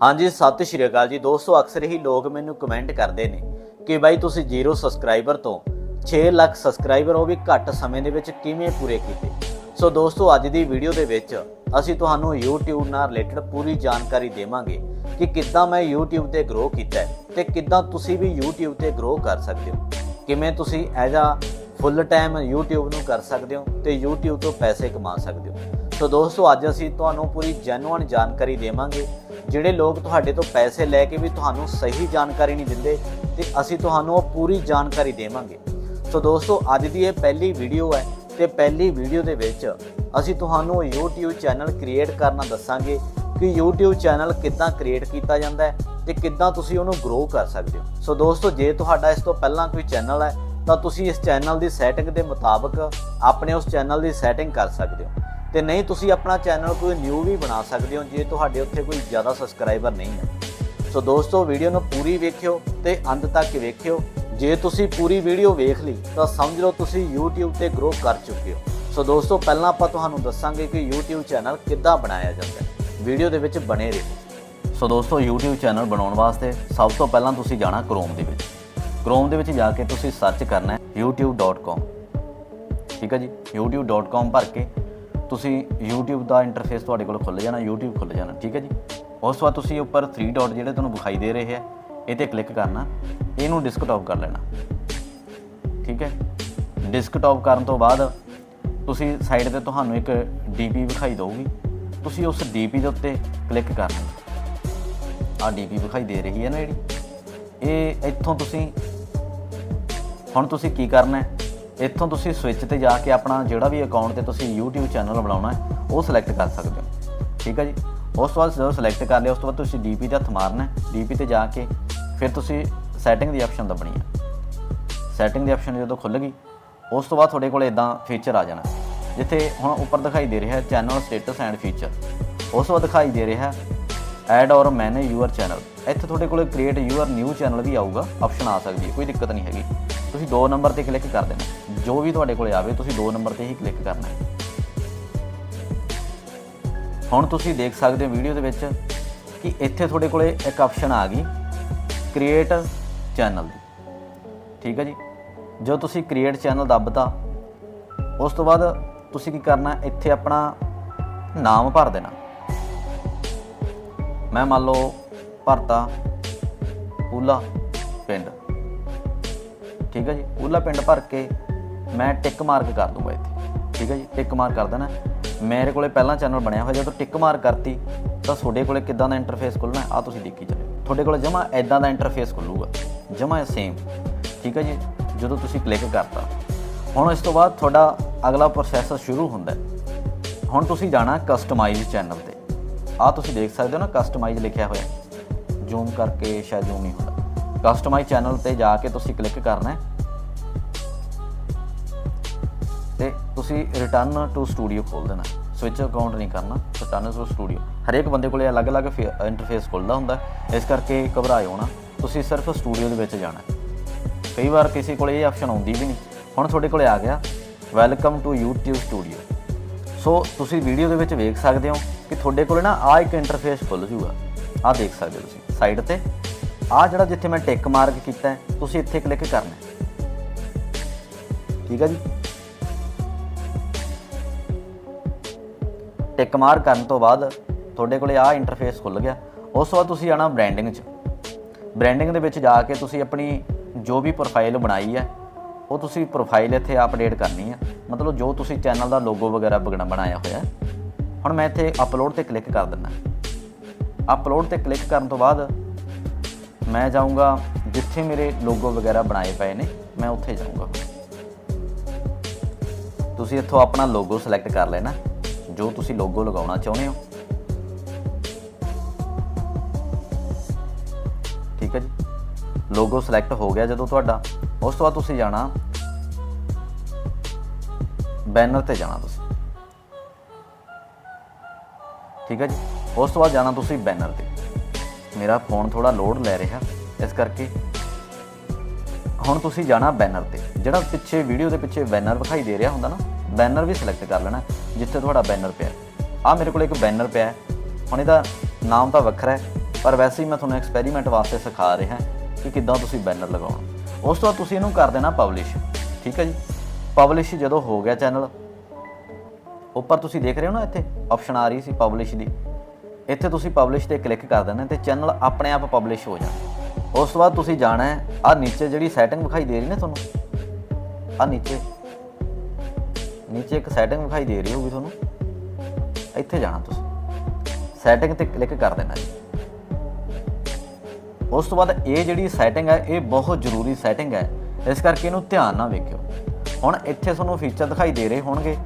ਹਾਂਜੀ, ਸਤਿ ਸ਼੍ਰੀ ਅਕਾਲ ਜੀ। ਦੋਸਤੋ, ਅਕਸਰ ਹੀ ਲੋਕ ਮੈਨੂੰ ਕਮੈਂਟ ਕਰਦੇ ਨੇ ਕਿ ਬਾਈ ਤੁਸੀਂ ਜ਼ੀਰੋ ਸਬਸਕ੍ਰਾਈਬਰ ਤੋਂ 6 ਲੱਖ ਸਬਸਕ੍ਰਾਈਬਰ ਉਹ ਵੀ ਘੱਟ ਸਮੇਂ ਦੇ ਵਿੱਚ ਕਿਵੇਂ ਪੂਰੇ ਕੀਤੇ? ਸੋ ਦੋਸਤੋ, ਅੱਜ ਦੀ ਵੀਡੀਓ ਦੇ ਵਿੱਚ ਅਸੀਂ ਤੁਹਾਨੂੰ YouTube ਨਾਲ ਰਿਲੇਟਡ ਪੂਰੀ ਜਾਣਕਾਰੀ ਦੇਵਾਂਗੇ ਕਿ ਕਿੱਦਾਂ ਮੈਂ YouTube ਤੇ ਗਰੋ ਕੀਤਾ ਹੈ ਤੇ ਕਿੱਦਾਂ ਤੁਸੀਂ ਵੀ YouTube ਤੇ ਗਰੋ ਕਰ ਸਕਦੇ ਹੋ। ਕਿਵੇਂ ਤੁਸੀਂ as a full time YouTube ਨੂੰ ਕਰ ਸਕਦੇ ਹੋ ਤੇ YouTube ਤੋਂ ਪੈਸੇ ਕਮਾ ਸਕਦੇ ਹੋ। ਸੋ ਦੋਸਤੋ, ਅੱਜ ਅਸੀਂ ਤੁਹਾਨੂੰ ਪੂਰੀ ਜੈਨੂਅਨ ਜਾਣਕਾਰੀ ਦੇਵਾਂਗੇ, ਜਿਹੜੇ ਲੋਕ ਤੁਹਾਡੇ ਤੋਂ ਪੈਸੇ ਲੈ ਕੇ ਵੀ ਤੁਹਾਨੂੰ ਸਹੀ ਜਾਣਕਾਰੀ ਨਹੀਂ ਦਿੰਦੇ, ਤੇ ਅਸੀਂ ਤੁਹਾਨੂੰ ਉਹ ਪੂਰੀ ਜਾਣਕਾਰੀ ਦੇਵਾਂਗੇ। ਸੋ ਦੋਸਤੋ, ਅੱਜ ਦੀ ਇਹ ਪਹਿਲੀ ਵੀਡੀਓ ਹੈ, ਤੇ ਪਹਿਲੀ ਵੀਡੀਓ ਦੇ ਵਿੱਚ ਅਸੀਂ ਤੁਹਾਨੂੰ YouTube ਚੈਨਲ ਕ੍ਰੀਏਟ ਕਰਨਾ ਦੱਸਾਂਗੇ ਕਿ YouTube ਚੈਨਲ ਕਿੱਦਾਂ ਕ੍ਰੀਏਟ ਕੀਤਾ ਜਾਂਦਾ ਹੈ ਤੇ ਕਿੱਦਾਂ ਤੁਸੀਂ ਉਹਨੂੰ ਗਰੋ ਕਰ ਸਕਦੇ ਹੋ। ਸੋ ਦੋਸਤੋ, ਜੇ ਤੁਹਾਡਾ ਇਸ ਤੋਂ ਪਹਿਲਾਂ ਕੋਈ ਚੈਨਲ ਹੈ, ਤਾਂ ਤੁਸੀਂ ਇਸ ਚੈਨਲ ਦੀ ਸੈਟਿੰਗ ਦੇ ਮੁਤਾਬਕ ਆਪਣੇ ਉਸ ਚੈਨਲ ਦੀ ਸੈਟਿੰਗ ਕਰ ਸਕਦੇ ਹੋ। ਤੇ ਨਹੀਂ, ਤੁਸੀਂ ਆਪਣਾ ਚੈਨਲ ਕੋਈ ਨਿਊ ਵੀ ਬਣਾ ਸਕਦੇ ਹੋ ਜੇ ਤੁਹਾਡੇ ਉੱਥੇ ਕੋਈ ਜ਼ਿਆਦਾ ਸਬਸਕ੍ਰਾਈਬਰ ਨਹੀਂ ਹੈ। ਸੋ ਦੋਸਤੋ ਵੀਡੀਓ ਨੂੰ ਪੂਰੀ ਵੇਖਿਓ ਤੇ ਅੰਤ ਤੱਕ ਵੇਖਿਓ। ਜੇ ਤੁਸੀਂ ਪੂਰੀ ਵੀਡੀਓ ਵੇਖ ਲਈ, ਤਾਂ ਸਮਝ ਲਓ ਤੁਸੀਂ YouTube ਤੇ ਗਰੋ ਕਰ ਚੁੱਕੇ ਹੋ। ਸੋ ਦੋਸਤੋ, ਪਹਿਲਾਂ ਆਪਾਂ ਤੁਹਾਨੂੰ ਦੱਸਾਂਗੇ ਕਿ YouTube ਚੈਨਲ ਕਿੱਦਾਂ ਬਣਾਇਆ ਜਾਂਦਾ ਹੈ। ਵੀਡੀਓ ਦੇ ਵਿੱਚ ਬਣੇ ਰਹੋ। ਸੋ ਦੋਸਤੋ, YouTube ਚੈਨਲ ਬਣਾਉਣ ਵਾਸਤੇ ਸਭ ਤੋਂ ਪਹਿਲਾਂ ਤੁਸੀਂ ਜਾਣਾ Chrome ਦੇ ਵਿੱਚ। Chrome ਦੇ ਵਿੱਚ ਜਾ ਕੇ ਤੁਸੀਂ ਸਰਚ ਕਰਨਾ ਹੈ youtube.com ਠੀਕ ਹੈ ਜੀ? Youtube.com ਭਰ ਕੇ ਤੁਸੀਂ YouTube ਦਾ ਇੰਟਰਫੇਸ ਤੁਹਾਡੇ ਕੋਲ ਖੁੱਲ ਜਾਣਾ, YouTube ਖੁੱਲ ਜਾਣਾ, ਠੀਕ ਹੈ ਜੀ? ਉਸ ਤੋਂ ਬਾਅਦ ਤੁਸੀਂ ਉੱਪਰ 3 ਡਾਟ ਜਿਹੜੇ ਤੁਹਾਨੂੰ ਵਿਖਾਈ ਦੇ ਰਹੇ ਆ ਇਹ ਤੇ ਕਲਿੱਕ ਕਰਨਾ, ਇਹਨੂੰ ਡਿਸਕਟੌਪ ਕਰ ਲੈਣਾ, ਠੀਕ ਹੈ? ਡਿਸਕਟੌਪ ਕਰਨ ਤੋਂ ਬਾਅਦ ਤੁਸੀਂ ਸਾਈਡ ਤੇ ਤੁਹਾਨੂੰ ਇੱਕ DP ਵਿਖਾਈ ਦਊਗੀ, ਤੁਸੀਂ ਉਸ DP ਦੇ ਉੱਤੇ ਕਲਿੱਕ ਕਰਨਾ ਆ DP ਵਿਖਾਈ ਦੇ ਰਹੀ ਹੈ ਨਾ ਜਿਹੜੀ ਇਹ ਇੱਥੋਂ ਤੁਸੀਂ, ਹੁਣ ਤੁਸੀਂ ਕੀ ਕਰਨਾ ਹੈ? ਇੱਥੋਂ ਤੁਸੀਂ ਸਵਿਚ ਤੇ ਜਾ ਕੇ ਆਪਣਾ ਜਿਹੜਾ ਵੀ ਅਕਾਊਂਟ ਤੇ ਤੁਸੀਂ YouTube ਚੈਨਲ ਬਣਾਉਣਾ ਹੈ, ਉਹ ਸਿਲੈਕਟ ਕਰ ਸਕਦੇ ਹੋ। ਠੀਕ ਹੈ ਜੀ? ਉਸ ਤੋਂ ਬਾਅਦ ਜਦੋਂ ਸਿਲੈਕਟ ਕਰ ਲਿਆ, ਉਸ ਤੋਂ ਬਾਅਦ ਤੁਸੀਂ DP ਤੇ ਹੱਥ ਮਾਰਨਾ ਹੈ। DP ਤੇ ਜਾ ਕੇ ਫਿਰ ਤੁਸੀਂ ਸੈਟਿੰਗ ਦੀ ਆਪਸ਼ਨ ਦਬਣੀ ਹੈ। ਸੈਟਿੰਗ ਦੀ ਆਪਸ਼ਨ ਜਦੋਂ ਖੁੱਲ ਗਈ, ਉਸ ਤੋਂ ਬਾਅਦ ਤੁਹਾਡੇ ਕੋਲ ਇਦਾਂ ਫੀਚਰ ਆ ਜਾਣਾ ਜਿੱਥੇ ਹੁਣ ਉੱਪਰ ਦਿਖਾਈ ਦੇ ਰਿਹਾ ਹੈ ਚੈਨਲ ਸਟੇਟਸ ਐਂਡ ਫੀਚਰ ਉਸ ਤੋਂ ਬਾਅਦ ਦਿਖਾਈ ਦੇ ਰਿਹਾ ਹੈ ਐਡ ਔਰ ਮੈਨੇ ਯੂਅਰ ਚੈਨਲ ਇੱਥੇ ਤੁਹਾਡੇ ਕੋਲ ਕ੍ਰੀਏਟ ਯੂਅਰ ਨਿਊ ਚੈਨਲ ਵੀ ਆਊਗਾ ਆਪਸ਼ਨ ਆ ਸਕਦੀ ਹੈ, ਕੋਈ ਦਿੱਕਤ ਨਹੀਂ ਹੈਗੀ। ਤੁਸੀਂ ਦੋ ਨੰਬਰ ਤੇ ਕਲਿੱਕ ਕਰ ਦੇਣਾ। ਜੋ ਵੀ ਤੁਹਾਡੇ ਕੋਲੇ ਆਵੇ, ਤੁਸੀਂ ਦੋ ਨੰਬਰ ਤੇ ਹੀ ਕਲਿੱਕ ਕਰਨਾ ਹੁਣ ਤੁਸੀਂ ਦੇਖ ਸਕਦੇ ਹੋ ਵੀਡੀਓ ਦੇ ਵਿੱਚ ਕਿ ਇੱਥੇ ਤੁਹਾਡੇ ਕੋਲੇ ਇੱਕ ਆਪਸ਼ਨ ਆ ਗਈ ਕ੍ਰੀਏਟ ਚੈਨਲ ਦੀ। ਠੀਕ ਹੈ ਜੀ? ਜੋ ਤੁਸੀਂ ਕ੍ਰੀਏਟ ਚੈਨਲ ਦੱਬਤਾ, ਉਸ ਤੋਂ ਬਾਅਦ ਤੁਸੀਂ ਕੀ ਕਰਨਾ, ਇੱਥੇ ਆਪਣਾ ਨਾਮ ਭਰ ਦੇਣਾ। ਮੈਂ ਮੰਨ ਲਓ ਭਰਤਾ, ਪੂਲਾ ਪਿੰਡ। ਠੀਕ ਹੈ ਜੀ? ਪੂਲਾ ਪਿੰਡ ਭਰ ਕੇ ਮੈਂ ਟਿਕ ਮਾਰਕ ਕਰ ਦੂੰਗਾ ਇੱਥੇ। ਠੀਕ ਹੈ ਜੀ? ਟਿਕ ਮਾਰਕ ਕਰ ਦੇਣਾ। ਮੇਰੇ ਕੋਲੇ ਪਹਿਲਾਂ ਚੈਨਲ ਬਣਿਆ ਹੋਇਆ, ਜਦੋਂ ਟਿਕ ਮਾਰਕ ਕਰਤੀ, ਤਾਂ ਤੁਹਾਡੇ ਕੋਲੇ ਕਿੱਦਾਂ ਦਾ ਇੰਟਰਫੇਸ ਖੁੱਲਣਾ ਆ ਤੁਸੀਂ ਦੇਖੀ ਚੱਲੋ। ਤੁਹਾਡੇ ਕੋਲੇ ਜਮਾ ਐਦਾਂ ਦਾ ਇੰਟਰਫੇਸ ਖੁੱਲੂਗਾ। ਜਮਾ ਸੇਮ ਠੀਕ ਹੈ ਜੀ? ਜਦੋਂ ਤੁਸੀਂ ਕਲਿੱਕ ਕਰਤਾ। ਹੁਣ ਇਸ ਤੋਂ ਬਾਅਦ ਤੁਹਾਡਾ ਅਗਲਾ ਪ੍ਰੋਸੈਸ ਸ਼ੁਰੂ ਹੁੰਦਾ ਹੈ। ਹੁਣ ਤੁਸੀਂ ਜਾਣਾ ਕਸਟਮਾਈਜ਼ ਚੈਨਲ ਤੇ। ਆ ਤੁਸੀਂ ਦੇਖ ਸਕਦੇ ਹੋ ਨਾ ਕਸਟਮਾਈਜ਼ ਲਿਖਿਆ ਹੋਇਆ। ਜ਼ੂਮ ਕਰਕੇ ਸ਼ਾਇਦ ਜ਼ੂਮ ਨਹੀਂ ਹੁੰਦਾ। ਕਸਟਮਾਈਜ਼ ਚੈਨਲ ਤੇ ਜਾ ਕੇ ਤੁਸੀਂ ਕਲਿੱਕ ਕਰਨਾ ਹੈ। ਤੇ ਤੁਸੀਂ ਰਿਟਰਨ ਟੂ ਸਟੂਡੀਓ ਖੋਲ ਦੇਣਾ ਸਵਿਚ ਅਕਾਊਂਟ ਨਹੀਂ ਕਰਨਾ ਰਿਟਰਨ ਟੂ ਸਟੂਡੀਓ ਹਰੇਕ ਬੰਦੇ ਕੋਲੇ ਅਲੱਗ-ਅਲੱਗ ਇੰਟਰਫੇਸ ਖੁੱਲਦਾ ਹੁੰਦਾ ਇਸ ਕਰਕੇ ਘਬਰਾਇਓ ਨਾ, ਤੁਸੀਂ ਸਿਰਫ ਸਟੂਡੀਓ ਦੇ ਵਿੱਚ ਜਾਣਾ ਕਈ ਵਾਰ ਕਿਸੇ ਕੋਲੇ ਇਹ ਆਪਸ਼ਨ ਆਉਂਦੀ ਵੀ ਨਹੀਂ। ਹੁਣ ਤੁਹਾਡੇ ਕੋਲੇ ਆ ਗਿਆ welcome to YouTube studio so ਤੁਸੀਂ ਵੀਡੀਓ ਦੇ ਵਿੱਚ ਵੇਖ ਸਕਦੇ ਹੋ ਕਿ ਤੁਹਾਡੇ ਕੋਲੇ ਨਾ ਆ ਇੱਕ ਇੰਟਰਫੇਸ ਖੁੱਲ ਜੂਗਾ। ਆ ਦੇਖ ਸਕਦੇ ਹੋ ਤੁਸੀਂ ਸਾਈਡ ਤੇ। ਆ ਜਿਹੜਾ ਜਿੱਥੇ ਮੈਂ ਟਿਕ ਮਾਰਕ ਕੀਤਾ ਤੁਸੀਂ ਇੱਥੇ ਕਲਿੱਕ ਕਰਨਾ ਠੀਕ ਹੈ ਜੀ? ਟਿਕ ਮਾਰਕ ਕਰਨ ਤੋਂ ਬਾਅਦ ਤੁਹਾਡੇ ਕੋਲੇ ਆ ਇੰਟਰਫੇਸ ਖੁੱਲ ਗਿਆ। ਉਸ ਤੋਂ ਬਾਅਦ ਤੁਸੀਂ ਆਣਾ ਬ੍ਰਾਂਡਿੰਗ 'ਚ। ਬ੍ਰਾਂਡਿੰਗ ਦੇ ਵਿੱਚ ਜਾ ਕੇ ਤੁਸੀਂ ਆਪਣੀ ਜੋ ਵੀ ਪ੍ਰੋਫਾਈਲ ਬਣਾਈ ਹੈ, ਉਹ ਤੁਸੀਂ ਪ੍ਰੋਫਾਈਲ ਇੱਥੇ ਅਪਡੇਟ ਕਰਨੀ ਹੈ। ਮਤਲਬ ਜੋ ਤੁਸੀਂ ਚੈਨਲ ਦਾ ਲੋਗੋ ਵਗੈਰਾ ਬਗਣਾ ਬਣਾਇਆ ਹੋਇਆ ਹੁਣ ਮੈਂ ਇੱਥੇ ਅਪਲੋਡ ਤੇ ਕਲਿੱਕ ਕਰ ਦਿੰਦਾ। ਅਪਲੋਡ ਤੇ ਕਲਿੱਕ ਕਰਨ ਤੋਂ ਬਾਅਦ ਮੈਂ ਜਾਊਂਗਾ ਜਿੱਥੇ ਮੇਰੇ ਲੋਗੋ ਵਗੈਰਾ ਬਣਾਏ ਪਏ ਨੇ, ਮੈਂ ਉੱਥੇ ਜਾਊਂਗਾ। ਤੁਸੀਂ ਇੱਥੋਂ ਆਪਣਾ ਲੋਗੋ ਸਿਲੈਕਟ ਕਰ ਲੈਣਾ, ਜੋ ਤੁਸੀਂ ਲੋਗੋ ਲਗਾਉਣਾ ਚਾਹੁੰਦੇ ਹੋ। ਠੀਕ ਹੈ ਜੀ? ਲੋਗੋ ਸਿਲੈਕਟ ਹੋ ਗਿਆ ਜਦੋਂ ਤੁਹਾਡਾ, ਉਸ ਤੋਂ ਬਾਅਦ ਤੁਸੀਂ ਜਾਣਾ ਬੈਨਰ ਤੇ ਜਾਣਾ ਤੁਸੀਂ। ਠੀਕ ਹੈ ਜੀ? ਉਸ ਤੋਂ ਬਾਅਦ ਜਾਣਾ ਤੁਸੀਂ ਬੈਨਰ ਤੇ। ਮੇਰਾ ਫੋਨ ਥੋੜਾ ਲੋਡ ਲੈ ਰਿਹਾ। ਇਸ ਕਰਕੇ ਹੁਣ ਤੁਸੀਂ ਜਾਣਾ ਬੈਨਰ ਤੇ। ਜਿਹੜਾ ਪਿੱਛੇ ਵੀਡੀਓ ਦੇ ਪਿੱਛੇ ਬੈਨਰ ਵਿਖਾਈ ਦੇ ਰਿਹਾ ਹੁੰਦਾ ਨਾ, ਬੈਨਰ ਵੀ ਸਿਲੈਕਟ ਕਰ ਲੈਣਾ, ਜਿੱਥੇ ਤੁਹਾਡਾ ਬੈਨਰ ਪਿਆ। ਆ ਮੇਰੇ ਕੋਲ ਇੱਕ ਬੈਨਰ ਪਿਆ। ਹੁਣ ਇਹਦਾ ਨਾਮ ਤਾਂ ਵੱਖਰਾ ਹੈ, ਪਰ ਵੈਸੇ ਹੀ ਮੈਂ ਤੁਹਾਨੂੰ ਐਕਸਪੈਰੀਮੈਂਟ ਵਾਸਤੇ ਸਿਖਾ ਰਿਹਾ ਕਿ ਕਿੱਦਾਂ ਤੁਸੀਂ ਬੈਨਰ ਲਗਾਉਣਾ। ਉਸ ਤੋਂ ਬਾਅਦ ਤੁਸੀਂ ਇਹਨੂੰ ਕਰ ਦੇਣਾ ਪਬਲਿਸ਼ ਠੀਕ ਹੈ ਜੀ? ਪਬਲਿਸ਼ ਜਦੋਂ ਹੋ ਗਿਆ ਚੈਨਲ ਉੱਪਰ ਤੁਸੀਂ ਦੇਖ ਰਹੇ ਹੋ ਨਾ ਇੱਥੇ ਆਪਸ਼ਨ ਆ ਰਹੀ ਸੀ ਪਬਲਿਸ਼ ਦੀ। ਇੱਥੇ ਤੁਸੀਂ ਪਬਲਿਸ਼ ਤੇ ਕਲਿੱਕ ਕਰ ਦੇਣਾ ਤੇ ਚੈਨਲ ਆਪਣੇ ਆਪ ਪਬਲਿਸ਼ ਹੋ ਜਾਣਾ। ਉਸ ਤੋਂ ਬਾਅਦ ਤੁਸੀਂ ਜਾਣਾ ਹੈ ਆ ਨੀਚੇ ਜਿਹੜੀ ਸੈਟਿੰਗ ਵਿਖਾਈ ਦੇ ਰਹੀ ਨੇ ਤੁਹਾਨੂੰ ਆ ਨੀਚੇ। ਨੀਚੇ ਇੱਕ ਸੈਟਿੰਗ ਵਿਖਾਈ ਦੇ ਰਹੀ ਹੋਊਗੀ ਤੁਹਾਨੂੰ। ਇੱਥੇ ਜਾਣਾ ਤੁਸੀਂ। ਸੈਟਿੰਗ ਤੇ ਕਲਿੱਕ ਕਰ ਦੇਣਾ ਜੀ। ਉਸ ਤੋਂ ਬਾਅਦ ਇਹ ਜਿਹੜੀ ਸੈਟਿੰਗ ਹੈ, ਇਹ ਬਹੁਤ ਜ਼ਰੂਰੀ ਸੈਟਿੰਗ ਹੈ। ਇਸ ਕਰਕੇ ਇਹਨੂੰ ਧਿਆਨ ਨਾਲ ਵੇਖਿਓ। ਹੁਣ ਇੱਥੇ ਤੁਹਾਨੂੰ ਫੀਚਰ ਦਿਖਾਈ ਦੇ ਰਹੇ ਹੋਣਗੇ।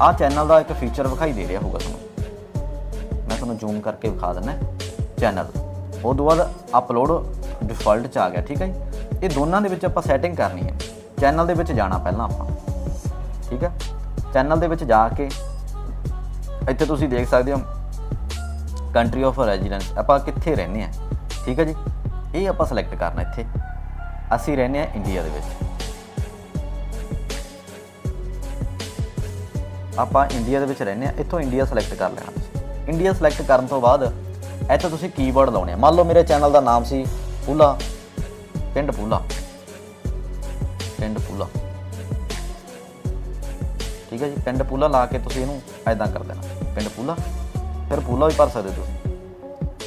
ਆਹ ਚੈਨਲ ਦਾ ਇੱਕ ਫੀਚਰ ਵਿਖਾਈ ਦੇ ਰਿਹਾ ਹੋਊਗਾ ਤੁਹਾਨੂੰ। ਤੁਹਾਨੂੰ ਜ਼ੂਮ ਕਰਕੇ ਵਿਖਾ ਦਿੰਦਾ ਚੈਨਲ ਉਹ ਤੋਂ ਬਾਅਦ ਅਪਲੋਡ ਡਿਫਾਲਟ ਚ ਆ ਗਿਆ, ਠੀਕ ਹੈ ਜੀ? ਇਹ ਦੋਨਾਂ ਦੇ ਵਿੱਚ ਆਪਾਂ ਸੈਟਿੰਗ ਕਰਨੀ ਹੈ। ਚੈਨਲ ਦੇ ਵਿੱਚ ਜਾਣਾ ਪਹਿਲਾਂ ਆਪਾਂ, ਠੀਕ ਹੈ? ਚੈਨਲ ਦੇ ਵਿੱਚ ਜਾ ਕੇ ਇੱਥੇ ਤੁਸੀਂ ਦੇਖ ਸਕਦੇ ਹੋ ਕੰਟਰੀ ਆਫ ਰੈਜ਼ੀਡੈਂਸ ਆਪਾਂ ਕਿੱਥੇ ਰਹਿੰਦੇ ਆ ਠੀਕ ਹੈ ਜੀ? ਇਹ ਆਪਾਂ ਸਿਲੈਕਟ ਕਰਨਾ ਇੱਥੇ। ਅਸੀਂ ਰਹਿੰਦੇ ਆ ਇੰਡੀਆ ਦੇ ਵਿੱਚ। ਆਪਾਂ ਇੰਡੀਆ ਦੇ ਵਿੱਚ ਰਹਿੰਦੇ ਆ ਇੱਥੋਂ ਇੰਡੀਆ ਸਿਲੈਕਟ ਕਰ ਲੈਣਾ। ਇੰਡੀਆ ਸਿਲੈਕਟ ਕਰਨ ਤੋਂ ਬਾਅਦ ਇੱਥੇ ਤੁਸੀਂ ਕੀਵਰਡ ਲਾਉਣੇ ਆ। ਮੰਨ ਲਓ ਮੇਰੇ ਚੈਨਲ ਦਾ ਨਾਮ ਸੀ ਪੂਲਾ ਪਿੰਡ ਪੂਲਾ ਪਿੰਡ ਪੂਲਾ ਠੀਕ ਹੈ ਜੀ, ਪਿੰਡ ਪੂਲਾ ਲਾ ਕੇ ਤੁਸੀਂ ਇਹਨੂੰ ਐਦਾਂ ਕਰ ਦੇਣਾ। ਪਿੰਡ ਪੂਲਾ ਫਿਰ ਪੂਲਾ ਵੀ ਭਰ ਸਕਦੇ ਤੁਸੀਂ।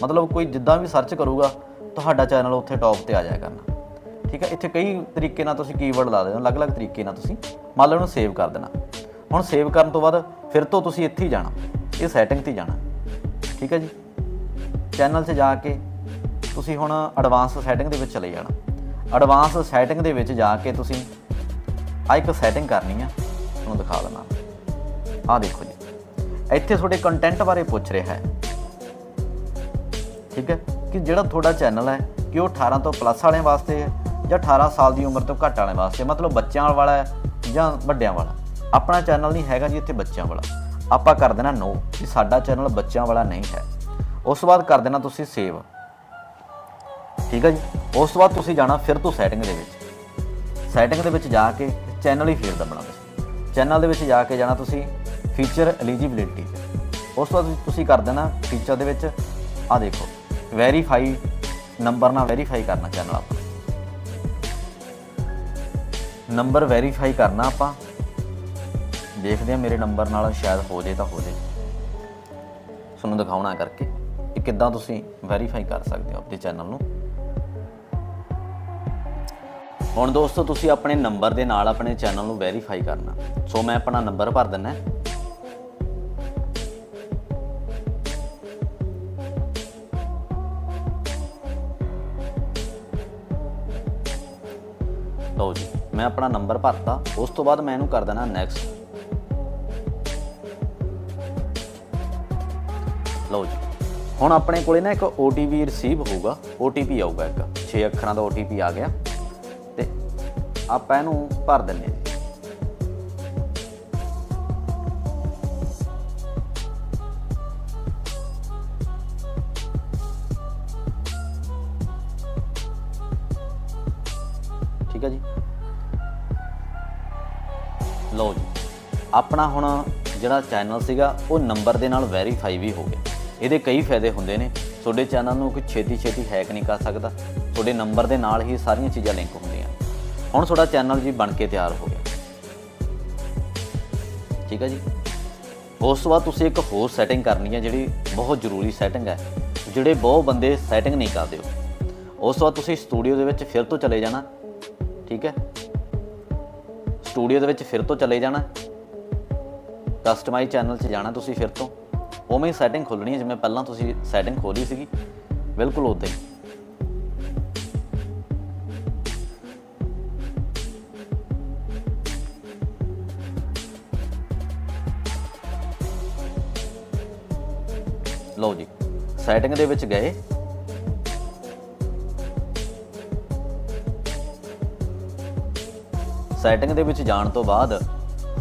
ਮਤਲਬ ਕੋਈ ਜਿੱਦਾਂ ਵੀ ਸਰਚ ਕਰੂਗਾ, ਤੁਹਾਡਾ ਚੈਨਲ ਉੱਥੇ ਟੌਪ ਤੇ ਆ ਜਾਇਆ ਕਰਨਾ। ਠੀਕ ਹੈ, ਇੱਥੇ ਕਈ ਤਰੀਕੇ ਨਾਲ ਤੁਸੀਂ ਕੀਵਰਡ ਲਾ ਦੇਣਾ ਅਲੱਗ-ਅਲੱਗ ਤਰੀਕੇ ਨਾਲ ਤੁਸੀਂ ਮੰਨ ਲਓ ਇਹਨੂੰ ਸੇਵ ਕਰ ਦੇਣਾ। ਹੁਣ ਸੇਵ ਕਰਨ ਤੋਂ ਬਾਅਦ ਫਿਰ ਤੋਂ ਤੁਸੀਂ ਇੱਥੇ ਹੀ ਜਾਣਾ, ਇਹ ਸੈਟਿੰਗ ਤੇ ਹੀ ਜਾਣਾ। ਠੀਕ ਹੈ ਜੀ? ਚੈਨਲ 'ਚ ਜਾ ਕੇ ਤੁਸੀਂ ਹੁਣ ਐਡਵਾਂਸ ਸੈਟਿੰਗ ਦੇ ਵਿੱਚ ਚਲੇ ਜਾਣਾ। ਐਡਵਾਂਸ ਸੈਟਿੰਗ ਦੇ ਵਿੱਚ ਜਾ ਕੇ ਤੁਸੀਂ ਆ ਇੱਕ ਸੈਟਿੰਗ ਕਰਨੀ ਆ, ਤੁਹਾਨੂੰ ਦਿਖਾ ਦਿੰਦਾ। ਆ ਦੇਖੋ ਜੀ। ਇੱਥੇ ਤੁਹਾਡੇ ਕੰਟੈਂਟ ਬਾਰੇ ਪੁੱਛ ਰਿਹਾ ਹੈ। ਠੀਕ ਹੈ? ਕਿ ਜਿਹੜਾ ਤੁਹਾਡਾ ਚੈਨਲ ਹੈ, ਕਿ ਉਹ 18 ਤੋਂ ਪਲੱਸ ਵਾਲਿਆਂ ਵਾਸਤੇ ਹੈ ਜਾਂ 18 ਸਾਲ ਦੀ ਉਮਰ ਤੋਂ ਘੱਟ ਵਾਲਿਆਂ ਵਾਸਤੇ ਮਤਲਬ ਬੱਚਿਆਂ ਵਾਲਾ ਹੈ ਜਾਂ ਵੱਡਿਆਂ ਵਾਲਾ? ਆਪਣਾ ਚੈਨਲ ਨਹੀਂ ਹੈਗਾ ਜੀ ਇੱਥੇ ਬੱਚਿਆਂ ਵਾਲਾ। ਆਪਾਂ ਕਰ ਦੇਣਾ ਨੋ ਕਿ ਸਾਡਾ ਚੈਨਲ ਬੱਚਿਆਂ ਵਾਲਾ ਨਹੀਂ ਹੈ। ਉਸ ਤੋਂ ਬਾਅਦ ਕਰ ਦੇਣਾ ਤੁਸੀਂ ਸੇਵ ਠੀਕ ਹੈ ਜੀ? ਉਸ ਤੋਂ ਬਾਅਦ ਤੁਸੀਂ ਜਾਣਾ ਫਿਰ ਤੋਂ ਸੈਟਿੰਗ ਦੇ ਵਿੱਚ। ਸੈਟਿੰਗ ਦੇ ਵਿੱਚ ਜਾ ਕੇ ਚੈਨਲ ਹੀ ਫੇਰ ਦਬਣਾ। ਤੁਸੀਂ ਚੈਨਲ ਦੇ ਵਿੱਚ ਜਾ ਕੇ ਜਾਣਾ ਤੁਸੀਂ ਫੀਚਰ ਐਲੀਜੀਬਿਲਿਟੀ ਉਸ ਤੋਂ ਬਾਅਦ ਤੁਸੀਂ ਕਰ ਦੇਣਾ ਫੀਚਰ ਦੇ ਵਿੱਚ ਆ ਦੇਖੋ ਵੈਰੀਫਾਈ ਨੰਬਰ ਨਾਲ ਵੈਰੀਫਾਈ ਕਰਨਾ ਚੈਨਲ ਆਪਾਂ ਨੰਬਰ ਵੈਰੀਫਾਈ ਕਰਨਾ ਆਪਾਂ। ਦੇਖਦੇ ਆ, ਮੇਰੇ ਨੰਬਰ ਨਾਲ ਸ਼ਾਇਦ ਹੋ ਜੇ ਤਾਂ ਹੋ ਜੇ। ਤੁਹਾਨੂੰ ਦਿਖਾਉਣਾ ਕਰਕੇ ਕਿ ਕਿੱਦਾਂ ਤੁਸੀਂ ਵੈਰੀਫਾਈ ਕਰ ਸਕਦੇ ਹੋ ਆਪਣੇ ਚੈਨਲ ਨੂੰ। ਹੁਣ ਦੋਸਤੋ, ਤੁਸੀਂ ਆਪਣੇ ਨੰਬਰ ਦੇ ਨਾਲ ਆਪਣੇ ਚੈਨਲ ਨੂੰ ਵੈਰੀਫਾਈ ਕਰਨਾ। ਸੋ ਮੈਂ ਆਪਣਾ ਨੰਬਰ ਭਰ ਦਿੰਨਾ। ਲਓ ਜੀ, ਮੈਂ ਆਪਣਾ ਨੰਬਰ ਭਰਤਾ। ਉਸ ਤੋਂ ਬਾਅਦ ਮੈਂ ਇਹਨੂੰ ਕਰ ਦੇਣਾ ਨੈਕਸਟ ਲਓ ਜੀ। ਹੁਣ ਆਪਣੇ ਕੋਲੇ ਨਾ ਇੱਕ OTP ਰਿਸੀਵ ਹੋਊਗਾ। OTP ਆਊਗਾ ਇੱਕ। 6 ਅੱਖਰਾਂ ਦਾ OTP ਆ ਗਿਆ। ਤੇ ਆਪਾਂ ਇਹਨੂੰ ਭਰ ਦਿੰਨੇ ਜੀ। ਠੀਕ ਹੈ ਜੀ। ਲਓ ਜੀ। ਆਪਣਾ ਹੁਣ ਜਿਹੜਾ ਚੈਨਲ ਸੀਗਾ, ਉਹ ਨੰਬਰ ਦੇ ਨਾਲ ਵੈਰੀਫਾਈ ਵੀ ਹੋ ਗਿਆ। ਇਹਦੇ ਕਈ ਫਾਇਦੇ ਹੁੰਦੇ ਨੇ। ਤੁਹਾਡੇ ਚੈਨਲ ਨੂੰ ਕੋਈ ਛੇਤੀ ਛੇਤੀ ਹੈਕ ਨਹੀਂ ਕਰ ਸਕਦਾ। ਤੁਹਾਡੇ ਨੰਬਰ ਦੇ ਨਾਲ ਹੀ ਸਾਰੀਆਂ ਚੀਜ਼ਾਂ ਲਿੰਕ ਹੁੰਦੀਆਂ। ਹੁਣ ਤੁਹਾਡਾ ਚੈਨਲ ਜੀ ਬਣ ਕੇ ਤਿਆਰ ਹੋ ਗਿਆ। ਠੀਕ ਹੈ ਜੀ? ਉਸ ਤੋਂ ਬਾਅਦ ਤੁਸੀਂ ਇੱਕ ਹੋਰ ਸੈਟਿੰਗ ਕਰਨੀ ਹੈ ਜਿਹੜੀ ਬਹੁਤ ਜ਼ਰੂਰੀ ਸੈਟਿੰਗ ਹੈ ਜਿਹੜੇ ਬਹੁਤ ਬੰਦੇ ਸੈਟਿੰਗ ਨਹੀਂ ਕਰਦੇ ਹੋ ਉਸ ਤੋਂ ਬਾਅਦ ਤੁਸੀਂ ਸਟੂਡੀਓ ਦੇ ਵਿੱਚ ਫਿਰ ਤੋਂ ਚਲੇ ਜਾਣਾ। ਠੀਕ ਹੈ? ਸਟੂਡੀਓ ਦੇ ਵਿੱਚ ਫਿਰ ਤੋਂ ਚਲੇ ਜਾਣਾ। ਕਸਟਮਾਈਜ਼ ਚੈਨਲ 'ਚ ਜਾਣਾ ਤੁਸੀਂ ਫਿਰ ਤੋਂ। ਉਵੇਂ ਹੀ ਸੈਟਿੰਗ ਖੋਲਣੀ ਹੈ, ਜਿਵੇਂ ਪਹਿਲਾਂ ਤੁਸੀਂ ਸੈਟਿੰਗ ਖੋਲੀ ਸੀਗੀ। ਬਿਲਕੁਲ ਉਦਾਂ ਹੀ ਲਓ ਜੀ ਸੈਟਿੰਗ ਦੇ ਵਿੱਚ ਗਏ। ਸੈਟਿੰਗ ਦੇ ਵਿੱਚ ਜਾਣ ਤੋਂ ਬਾਅਦ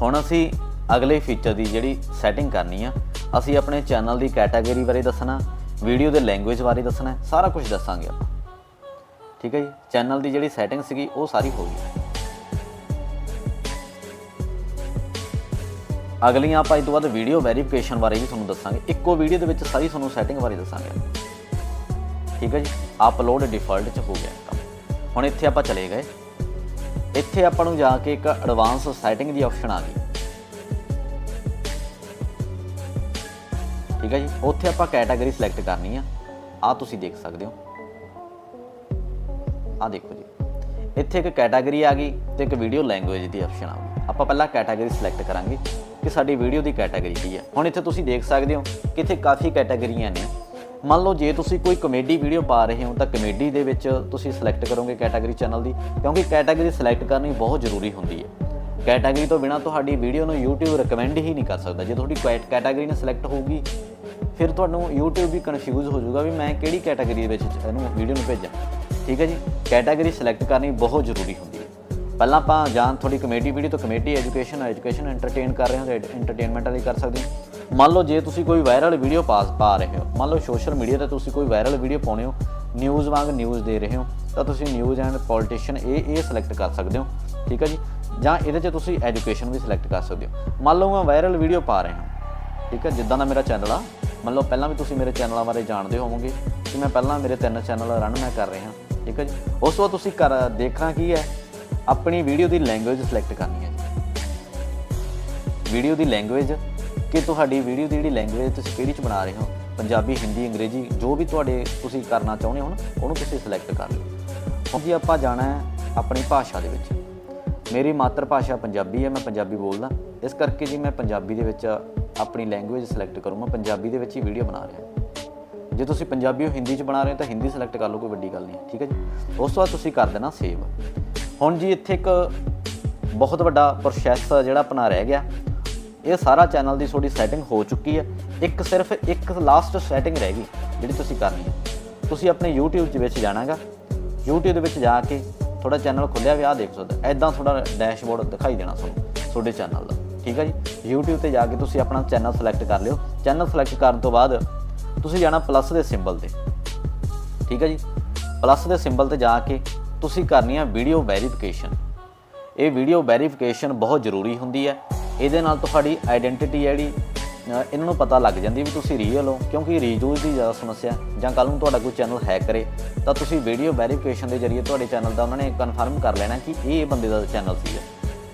ਹੁਣ ਅਸੀਂ ਅਗਲੇ ਫੀਚਰ ਦੀ ਜਿਹੜੀ ਸੈਟਿੰਗ ਕਰਨੀ ਆ ਅਸੀਂ ਆਪਣੇ ਚੈਨਲ ਦੀ ਕੈਟਾਗਰੀ ਬਾਰੇ ਦੱਸਣਾ, ਵੀਡੀਓ ਦੇ ਲੈਂਗੁਏਜ ਬਾਰੇ ਦੱਸਣਾ, ਸਾਰਾ ਕੁਝ ਦੱਸਾਂਗੇ ਆਪਾਂ। ਠੀਕ ਹੈ ਜੀ? ਚੈਨਲ ਦੀ ਜਿਹੜੀ ਸੈਟਿੰਗ ਸੀਗੀ, ਉਹ ਸਾਰੀ ਹੋ ਗਈ। ਅਗਲੀਆਂ ਆਪਾਂ ਇਸ ਤੋਂ ਬਾਅਦ ਵੀਡੀਓ ਵੈਰੀਫਿਕੇਸ਼ਨ ਬਾਰੇ ਵੀ ਤੁਹਾਨੂੰ ਦੱਸਾਂਗੇ। ਇੱਕੋ ਵੀਡੀਓ ਦੇ ਵਿੱਚ ਸਾਰੀ ਤੁਹਾਨੂੰ ਸੈਟਿੰਗ ਬਾਰੇ ਦੱਸਾਂਗੇ। ਠੀਕ ਹੈ ਜੀ? ਅਪਲੋਡ ਡਿਫਾਲਟ ਚ ਹੋ ਗਿਆ ਕੰਮ। ਹੁਣ ਇੱਥੇ ਆਪਾਂ ਚਲੇ ਗਏ। ਇੱਥੇ ਆਪਾਂ ਨੂੰ ਜਾ ਕੇ ਇੱਕ ਐਡਵਾਂਸ ਸੈਟਿੰਗ ਦੀ ਆਪਸ਼ਨ ਆ ਗਈ। ਠੀਕ ਹੈ ਜੀ? ਉੱਥੇ ਆਪਾਂ ਕੈਟਾਗਰੀ ਸਿਲੈਕਟ ਕਰਨੀ ਆ। ਆ ਤੁਸੀਂ ਦੇਖ ਸਕਦੇ ਹੋ। ਆ ਦੇਖੋ ਜੀ। ਇੱਥੇ ਇੱਕ ਕੈਟਾਗਰੀ ਆ ਗਈ ਤੇ ਇੱਕ ਵੀਡੀਓ ਲੈਂਗੁਏਜ ਦੀ ਆਪਸ਼ਨ ਆ ਗਈ। ਆਪਾਂ ਪਹਿਲਾਂ ਕੈਟਾਗਰੀ ਸਿਲੈਕਟ ਕਰਾਂਗੇ ਕਿ ਸਾਡੀ ਵੀਡੀਓ ਦੀ ਕੈਟਾਗਰੀ ਕੀ ਹੈ ਹੁਣ ਇੱਥੇ ਤੁਸੀਂ ਦੇਖ ਸਕਦੇ ਹੋ ਕਿ ਇੱਥੇ ਕਾਫੀ ਕੈਟਾਗਰੀਆਂ ਨੇ। ਮੰਨ ਲਓ ਜੇ ਤੁਸੀਂ ਕੋਈ ਕਮੇਡੀ ਵੀਡੀਓ ਪਾ ਰਹੇ ਹੋ, ਤਾਂ ਕਮੇਡੀ ਦੇ ਵਿੱਚ ਤੁਸੀਂ ਸਿਲੈਕਟ ਕਰੋਗੇ ਕੈਟਾਗਰੀ ਚੈਨਲ ਦੀ, ਕਿਉਂਕਿ ਕੈਟਾਗਰੀ ਸਿਲੈਕਟ ਕਰਨੀ ਬਹੁਤ ਜ਼ਰੂਰੀ ਹੁੰਦੀ ਹੈ। ਕੈਟਾਗਰੀ ਤੋਂ ਬਿਨਾ ਤੁਹਾਡੀ ਵੀਡੀਓ ਨੂੰ YouTube ਰეკਮੈਂਡ ਹੀ ਨਹੀਂ ਕਰ ਸਕਦਾ। ਜੇ ਤੁਹਾਡੀ ਕੈਟਾਗਰੀ ਨਾ ਸਿਲੈਕਟ ਹੋਊਗੀ ਫਿਰ ਤੁਹਾਨੂੰ YouTube ਵੀ ਕਨਫਿਊਜ਼ ਹੋ ਜਾਊਗਾ ਵੀ ਮੈਂ ਕਿਹੜੀ ਕੈਟਾਗਰੀ ਦੇ ਵਿੱਚ ਇਹਨੂੰ ਵੀਡੀਓ ਨੂੰ ਭੇਜਾਂ। ਠੀਕ ਹੈ ਜੀ? ਕੈਟਾਗਰੀ ਸਿਲੈਕਟ ਕਰਨੀ ਬਹੁਤ ਜ਼ਰੂਰੀ ਹੁੰਦੀ ਹੈ। ਪਹਿਲਾਂ ਆਪਾਂ ਜਾਂ ਥੋੜੀ ਕਮੇਟੀ ਵੀਡੀਓ ਤੋਂ ਕਮੇਟੀ ਐਜੂਕੇਸ਼ਨ ਐਜੂਕੇਸ਼ਨ ਐਂਟਰਟੇਨ ਕਰ ਰਹੇ ਹੋ ਤਾਂ ਐਂਟਰਟੇਨਮੈਂਟ ਵਾਲੀ ਕਰ ਸਕਦੇ ਹੋ। ਮੰਨ ਲਓ ਜੇ ਤੁਸੀਂ ਕੋਈ ਵਾਇਰਲ ਵੀਡੀਓ ਪਾਸ ਪਾ ਰਹੇ ਹੋ, ਮੰਨ ਲਓ ਸੋਸ਼ਲ ਮੀਡੀਆ ਤੇ ਤੁਸੀਂ ਕੋਈ ਵਾਇਰਲ ਵੀਡੀਓ ਪਾਉਣੇ ਹੋ ਨਿਊਜ਼ ਵਾਂਗ ਨਿਊਜ਼ ਦੇ ਰਹੇ ਹੋ, ਤਾਂ ਤੁਸੀਂ ਨਿਊਜ਼ ਐਂਡ ਪੋਲੀਟੀਸ਼ੀਅਨ ਇਹ ਇਹ ਸਿਲੈਕਟ ਕਰ ਸਕਦੇ ਹੋ। ਠੀਕ ਹੈ ਜੀ? ਜਾਂ ਇਹਦੇ 'ਚ ਤੁਸੀਂ ਐਜੂਕੇਸ਼ਨ ਵੀ ਸਿਲੈਕਟ ਕਰ ਸਕਦੇ ਹੋ। ਮੰਨ ਲਓ ਮੈਂ ਵਾਇਰਲ ਵੀਡੀਓ ਪਾ ਰਿਹਾ ਹਾਂ। ਠੀਕ ਹੈ? ਜਿੱਦਾਂ ਦਾ ਮੇਰਾ ਚੈਨਲ ਆ, ਮੰਨ ਲਓ ਪਹਿਲਾਂ ਵੀ ਤੁਸੀਂ ਮੇਰੇ ਚੈਨਲਾਂ ਬਾਰੇ ਜਾਣਦੇ ਹੋਵੋਗੇ ਕਿ ਮੈਂ ਪਹਿਲਾਂ ਮੇਰੇ ਤਿੰਨ ਚੈਨਲ ਰਨ ਮੈਂ ਕਰ ਰਿਹਾ। ਠੀਕ ਹੈ ਜੀ? ਉਸ ਤੋਂ ਬਾਅਦ ਤੁਸੀਂ ਕਰ ਦੇਖਣਾ ਕੀ ਹੈ। ਆਪਣੀ ਵੀਡੀਓ ਦੀ ਲੈਂਗੁਏਜ ਸਿਲੈਕਟ ਕਰਨੀ ਹੈ ਵੀਡੀਓ ਦੀ ਲੈਂਗੁਏਜ ਕਿ ਤੁਹਾਡੀ ਵੀਡੀਓ ਦੀ ਜਿਹੜੀ ਲੈਂਗੁਏਜ ਤੁਸੀਂ ਕਿਹੜੀ ਚ ਬਣਾ ਰਹੇ ਹੋ? ਪੰਜਾਬੀ, ਹਿੰਦੀ, ਅੰਗਰੇਜ਼ੀ, ਜੋ ਵੀ ਤੁਹਾਡੇ ਤੁਸੀਂ ਕਰਨਾ ਚਾਹੁੰਦੇ ਹੋ ਨਾ, ਉਹਨੂੰ ਤੁਸੀਂ ਸਿਲੈਕਟ ਕਰ ਲਓ। ਹੁਣ ਜੀ ਆਪਾਂ ਜਾਣਾ ਹੈ ਆਪਣੀ ਭਾਸ਼ਾ ਦੇ ਵਿੱਚ। ਮੇਰੀ ਮਾਤਰ ਭਾਸ਼ਾ ਪੰਜਾਬੀ ਹੈ, ਮੈਂ ਪੰਜਾਬੀ ਬੋਲਦਾ। ਇਸ ਕਰਕੇ ਜੀ ਮੈਂ ਪੰਜਾਬੀ ਦੇ ਵਿੱਚ ਆਪਣੀ ਲੈਂਗੁਏਜ ਸਿਲੈਕਟ ਕਰੂੰਗਾ ਪੰਜਾਬੀ ਦੇ ਵਿੱਚ ਹੀ ਵੀਡੀਓ ਬਣਾ ਰਿਹਾ। ਜੇ ਤੁਸੀਂ ਪੰਜਾਬੀ ਹੋ ਹਿੰਦੀ ਚ ਬਣਾ ਰਹੇ ਹੋ, ਤਾਂ ਹਿੰਦੀ ਸਿਲੈਕਟ ਕਰ ਲਓ, ਕੋਈ ਵੱਡੀ ਗੱਲ ਨਹੀਂ ਠੀਕ ਹੈ ਜੀ? ਉਸ ਤੋਂ ਬਾਅਦ ਤੁਸੀਂ ਕਰ ਦੇਣਾ ਸੇਵ ਹੁਣ ਜੀ ਇੱਥੇ ਇੱਕ ਬਹੁਤ ਵੱਡਾ ਪ੍ਰੋਸੈਸ ਜਿਹੜਾ ਆਪਣਾ ਰਹਿ ਗਿਆ। ਇਹ ਸਾਰਾ ਚੈਨਲ ਦੀ ਤੁਹਾਡੀ ਸੈਟਿੰਗ ਹੋ ਚੁੱਕੀ ਹੈ। ਇੱਕ ਸਿਰਫ ਇੱਕ ਲਾਸਟ ਸੈਟਿੰਗ ਰਹਿ ਗਈ, ਜਿਹੜੀ ਤੁਸੀਂ ਕਰਨੀ ਹੈ। ਤੁਸੀਂ ਆਪਣੇ YouTube ਦੇ ਵਿੱਚ ਜਾਣਾਗਾ। YouTube ਦੇ ਵਿੱਚ ਜਾ ਕੇ ਤੁਹਾਡਾ ਚੈਨਲ ਖੁੱਲਿਆ ਵੀ ਆ ਦੇਖ ਸਕਦੇ ਐਦਾਂ ਤੁਹਾਡਾ ਡੈਸ਼ਬੋਰਡ ਦਿਖਾਈ ਦੇਣਾ ਤੁਹਾਨੂੰ, ਤੁਹਾਡੇ ਚੈਨਲ ਦਾ। ਠੀਕ ਹੈ ਜੀ? YouTube ਤੇ ਜਾ ਕੇ ਤੁਸੀਂ ਆਪਣਾ ਚੈਨਲ ਸਿਲੈਕਟ ਕਰ ਲਿਓ। ਚੈਨਲ ਸਿਲੈਕਟ ਕਰਨ ਤੋਂ ਬਾਅਦ ਤੁਸੀਂ ਜਾਣਾ ਪਲੱਸ ਦੇ ਸਿੰਬਲ ਤੇ। ਠੀਕ ਹੈ ਜੀ? ਪਲੱਸ ਦੇ ਸਿੰਬਲ ਤੇ ਜਾ ਕੇ ਤੁਸੀਂ ਕਰਨੀ ਆ ਵੀਡੀਓ ਵੈਰੀਫਿਕੇਸ਼ਨ ਇਹ ਵੀਡੀਓ ਵੈਰੀਫਿਕੇਸ਼ਨ ਬਹੁਤ ਜ਼ਰੂਰੀ ਹੁੰਦੀ ਹੈ ਇਹਦੇ ਨਾਲ ਤੁਹਾਡੀ ਆਇਡੈਂਟੀਟੀ ਜਿਹੜੀ ਇਹਨਾਂ ਨੂੰ ਪਤਾ ਲੱਗ ਜਾਂਦੀ ਵੀ ਤੁਸੀਂ ਰੀਅਲ ਹੋ, ਕਿਉਂਕਿ ਰੀਜੂਜ ਦੀ ਜ਼ਿਆਦਾ ਸਮੱਸਿਆ ਜਾਂ ਕੱਲ ਨੂੰ ਤੁਹਾਡਾ ਕੋਈ ਚੈਨਲ ਹੈਕ ਕਰੇ, ਤਾਂ ਤੁਸੀਂ ਵੀਡੀਓ ਵੈਰੀਫਿਕੇਸ਼ਨ ਦੇ ਜ਼ਰੀਏ ਤੁਹਾਡੇ ਚੈਨਲ ਦਾ ਉਹਨਾਂ ਨੇ ਕਨਫਰਮ ਕਰ ਲੈਣਾ ਕਿ ਇਹ ਬੰਦੇ ਦਾ ਚੈਨਲ ਸੀ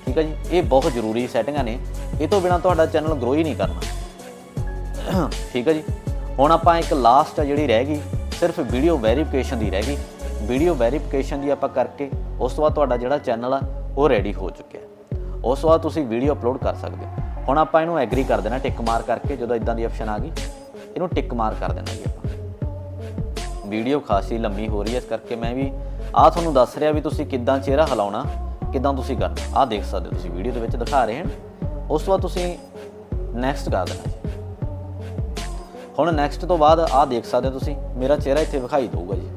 ਠੀਕ ਹੈ ਜੀ? ਇਹ ਬਹੁਤ ਜ਼ਰੂਰੀ ਸੈਟਿੰਗਾਂ ਨੇ। ਇਹ ਤੋਂ ਬਿਨਾ ਤੁਹਾਡਾ ਚੈਨਲ ਗਰੋ ਹੀ ਨਹੀਂ ਕਰਨਾ। ਠੀਕ ਹੈ ਜੀ? ਹੁਣ ਆਪਾਂ ਇੱਕ ਲਾਸਟ ਆ ਜਿਹੜੀ ਰਹਿ ਗਈ, ਸਿਰਫ ਵੀਡੀਓ ਵੈਰੀਫਿਕੇਸ਼ਨ ਦੀ ਰਹਿ ਗਈ। ਵੀਡੀਓ ਵੈਰੀਫਿਕੇਸ਼ਨ ਦੀ ਆਪਾਂ ਕਰਕੇ, ਉਸ ਤੋਂ ਬਾਅਦ ਤੁਹਾਡਾ ਜਿਹੜਾ ਚੈਨਲ ਆ, ਉਹ ਰੈਡੀ ਹੋ ਚੁੱਕਿਆ। ਉਸ ਤੋਂ ਬਾਅਦ ਤੁਸੀਂ ਵੀਡੀਓ ਅਪਲੋਡ ਕਰ ਸਕਦੇ ਹੋ। ਹੁਣ ਆਪਾਂ ਇਹਨੂੰ ਐਗਰੀ ਕਰ ਦੇਣਾ ਟਿਕ ਮਾਰ ਕਰਕੇ, ਜਦੋਂ ਇਦਾਂ ਦੀ ਆਪਸ਼ਨ ਆ ਗਈ, ਇਹਨੂੰ ਟਿਕ ਮਾਰ ਕਰ ਦੇਣਾ ਜੀ ਆਪਾਂ। ਵੀਡੀਓ ਖਾਸੀ ਲੰਮੀ ਹੋ ਰਹੀ ਹੈ, ਇਸ ਕਰਕੇ ਮੈਂ ਵੀ ਆ ਤੁਹਾਨੂੰ ਦੱਸ ਰਿਹਾ ਵੀ ਤੁਸੀਂ ਕਿੱਦਾਂ ਚਿਹਰਾ ਹਿਲਾਉਣਾ। ਕਿੱਦਾਂ ਤੁਸੀਂ ਕਰਨਾ ਆ ਦੇਖ ਸਕਦੇ ਹੋ ਤੁਸੀਂ ਵੀਡੀਓ ਦੇ ਵਿੱਚ ਦਿਖਾ ਰਹੇ ਹਨ ਉਸ ਤੋਂ ਬਾਅਦ ਤੁਸੀਂ ਨੈਕਸਟ ਕਰ ਦੇਣਾ ਹੁਣ ਨੈਕਸਟ ਤੋਂ ਬਾਅਦ ਆ ਦੇਖ ਸਕਦੇ ਹੋ ਤੁਸੀਂ, ਮੇਰਾ ਚਿਹਰਾ ਇੱਥੇ ਵਿਖਾਈ ਦਊਗਾ ਜੀ।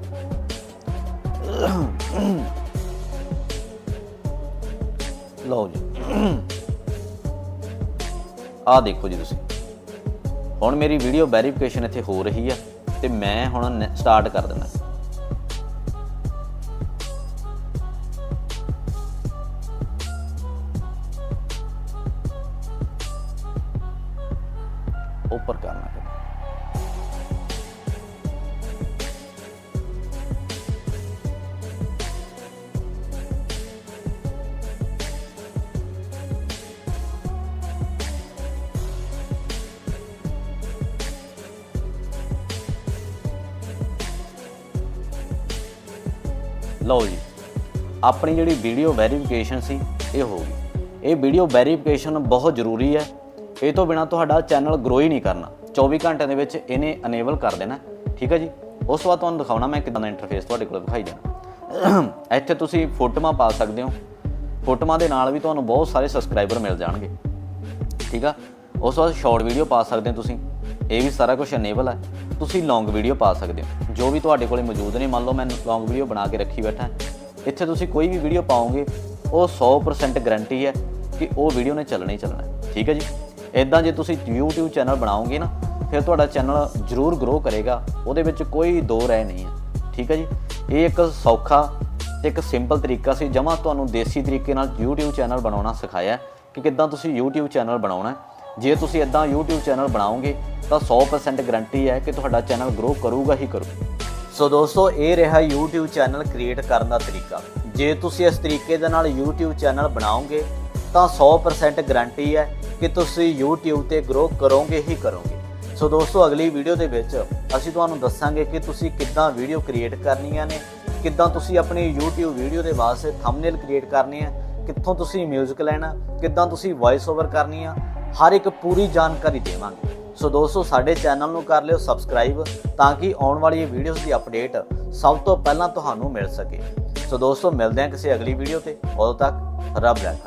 ਲਓ ਜੀ। ਆ ਦੇਖੋ ਜੀ ਤੁਸੀਂ। ਹੁਣ ਮੇਰੀ ਵੀਡੀਓ ਵੈਰੀਫਿਕੇਸ਼ਨ ਇੱਥੇ ਹੋ ਰਹੀ ਆ ਤੇ ਮੈਂ ਹੁਣ ਸਟਾਰਟ ਕਰ ਦਿੰਦਾ। ਉੱਪਰ ਕਰਨਾ ਪੈਂਦਾ ਲਓ ਜੀ, ਆਪਣੀ ਜਿਹੜੀ ਵੀਡੀਓ ਵੈਰੀਫਿਕੇਸ਼ਨ ਸੀ, ਇਹ ਹੋ ਗਈ। ਇਹ ਵੀਡੀਓ ਵੈਰੀਫਿਕੇਸ਼ਨ ਬਹੁਤ ਜ਼ਰੂਰੀ ਹੈ। ਇਹ ਤੋਂ ਬਿਨਾ ਤੁਹਾਡਾ ਚੈਨਲ ਗਰੋ ਹੀ ਨਹੀਂ ਕਰਨਾ। 24 ਘੰਟਿਆਂ ਦੇ ਵਿੱਚ ਇਹਨੇ ਅਨੇਬਲ ਕਰ ਦੇਣਾ। ਠੀਕ ਹੈ ਜੀ? ਉਸ ਤੋਂ ਬਾਅਦ ਤੁਹਾਨੂੰ ਦਿਖਾਉਣਾ ਮੈਂ ਕਿਦਾਂ ਦਾ ਇੰਟਰਫੇਸ ਤੁਹਾਡੇ ਕੋਲ ਦਿਖਾਈ ਦੇਣਾ ਇੱਥੇ ਤੁਸੀਂ ਫੋਟੋਆਂ ਪਾ ਸਕਦੇ ਹੋ। ਫੋਟੋਆਂ ਦੇ ਨਾਲ ਵੀ ਤੁਹਾਨੂੰ ਬਹੁਤ ਸਾਰੇ ਸਬਸਕ੍ਰਾਈਬਰ ਮਿਲ ਜਾਣਗੇ। ਠੀਕ ਆ? ਉਸ ਤੋਂ ਬਾਅਦ ਸ਼ਾਰਟ ਵੀਡੀਓ ਪਾ ਸਕਦੇ ਹੋ ਤੁਸੀਂ। ਇਹ ਵੀ ਸਾਰਾ ਕੁਝ ਅਨੇਬਲ ਹੈ ਤੁਸੀਂ ਲੌਂਗ ਵੀਡੀਓ ਪਾ ਸਕਦੇ ਹੋ। ਜੋ ਵੀ ਤੁਹਾਡੇ ਕੋਲੇ ਮੌਜੂਦ ਨੇ, ਮੰਨ ਲਓ ਮੈਂ ਲੌਂਗ ਵੀਡੀਓ ਬਣਾ ਕੇ ਰੱਖੀ ਬੈਠਾ। ਇੱਥੇ ਤੁਸੀਂ ਕੋਈ ਵੀ ਵੀਡੀਓ ਪਾਓਗੇ, ਉਹ 100% ਗਾਰੰਟੀ ਹੈ ਕਿ ਉਹ ਵੀਡੀਓ ਨੇ ਚੱਲਣਾ ਹੀ ਚੱਲਣਾ। ਠੀਕ ਹੈ ਜੀ? ਇਦਾਂ ਜੇ ਤੁਸੀਂ YouTube ਚੈਨਲ ਬਣਾਓਗੇ ਨਾ, ਫਿਰ ਤੁਹਾਡਾ ਚੈਨਲ ਜ਼ਰੂਰ ਗਰੋ ਕਰੇਗਾ। ਉਹਦੇ ਵਿੱਚ ਕੋਈ ਦੋ ਰਹਿ ਨਹੀਂ ਹੈ ਠੀਕ ਹੈ ਜੀ? ਇਹ ਇੱਕ ਸੌਖਾ ਤੇ ਇੱਕ ਸਿੰਪਲ ਤਰੀਕਾ ਸੀ, ਜਮਾ ਤੁਹਾਨੂੰ ਦੇਸੀ ਤਰੀਕੇ ਨਾਲ YouTube ਚੈਨਲ ਬਣਾਉਣਾ ਸਿਖਾਇਆ ਕਿ ਕਿੱਦਾਂ ਤੁਸੀਂ YouTube ਚੈਨਲ ਬਣਾਉਣਾ ਜੇ ਤੁਸੀਂ ਇਦਾਂ YouTube ਚੈਨਲ ਬਣਾਓਗੇ, ਤਾਂ 100% ਗਾਰੰਟੀ ਹੈ ਕਿ ਤੁਹਾਡਾ ਚੈਨਲ ਗਰੋ ਕਰੂਗਾ ਹੀ ਕਰੂ ਸੋ ਦੋਸਤੋ, ਇਹ ਰਿਹਾ YouTube ਚੈਨਲ ਕ੍ਰੀਏਟ ਕਰਨ ਦਾ ਤਰੀਕਾ। ਜੇ ਤੁਸੀਂ ਇਸ ਤਰੀਕੇ ਦੇ ਨਾਲ YouTube ਚੈਨਲ ਬਣਾਓਗੇ, ਤਾਂ 100% ਗਾਰੰਟੀ ਹੈ ਕਿ ਤੁਸੀਂ YouTube ਤੇ ਗਰੋ ਕਰੋਗੇ ਹੀ ਕਰੋਗੇ। ਸੋ ਦੋਸਤੋ, ਅਗਲੀ ਵੀਡੀਓ ਦੇ ਵਿੱਚ ਅਸੀਂ ਤੁਹਾਨੂੰ ਦੱਸਾਂਗੇ ਕਿ ਤੁਸੀਂ ਕਿੱਦਾਂ ਵੀਡੀਓ ਕ੍ਰੀਏਟ ਕਰਨੀਆਂ ਨੇ, ਕਿੱਦਾਂ ਤੁਸੀਂ ਆਪਣੀ YouTube ਵੀਡੀਓ ਦੇ ਵਾਸਤੇ ਥੰਬਨੇਲ ਕ੍ਰੀਏਟ ਕਰਨੀ ਹੈ, ਕਿੱਥੋਂ ਤੁਸੀਂ 뮤직 ਲੈਣਾ, ਕਿੱਦਾਂ ਤੁਸੀਂ ਵੌਇਸ ਓਵਰ ਕਰਨੀ ਆ, ਹਰ ਇੱਕ ਪੂਰੀ ਜਾਣਕਾਰੀ ਦੇਵਾਂਗੇ। ਸੋ ਦੋਸਤੋ, ਸਾਡੇ ਚੈਨਲ ਨੂੰ ਕਰ ਲਿਓ ਸਬਸਕ੍ਰਾਈਬ ਤਾਂ ਕਿ ਆਉਣ ਵਾਲੀ ਵੀਡੀਓਜ਼ ਦੀ ਅਪਡੇਟ ਸਭ ਤੋਂ ਪਹਿਲਾਂ ਤੁਹਾਨੂੰ ਮਿਲ ਸਕੇ। ਸੋ ਦੋਸਤੋ, ਮਿਲਦੇ ਹਾਂ ਕਿਸੇ ਅਗਲੀ ਵੀਡੀਓ ਤੇ। ਉਦੋਂ ਤੱਕ ਰੱਬ ਰਾਖਾ